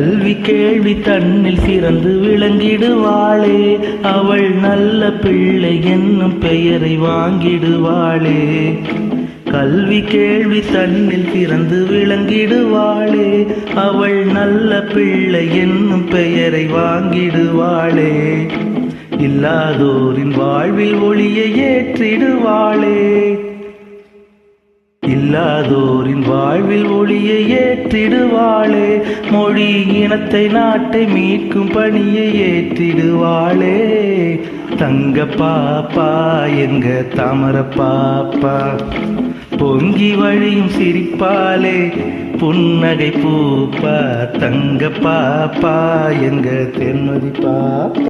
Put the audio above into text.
கல்வி கேள்வி தன்னில் சிறந்து விளங்கிடுவாளே. அவள் நல்ல பிள்ளை என்னும் பெயரை வாங்கிடுவாளே. கல்வி கேள்வி தன்னில் பிறந்து விளங்கிடுவாளே. அவள் நல்ல பிள்ளை என்னும் பெயரை வாங்கிடுவாளே. இல்லாதோரின் வாழ்வில் ஒளியை ஏற்றிடுவாளே. இல்லாதோரின் வாழ்வில் ஒளியை ஏற்றிடுவாளே. மொழி இனத்தை நாட்டை மீட்கும் பணியை ஏற்றிடுவாளே. தங்க பாப்பா எங்க தாமர பாப்பா. பொங்கி வழியும் சிரிப்பாலே புன்னகை பூப்பா தங்க பாப்பா எங்க தென்மதி பாப்பா.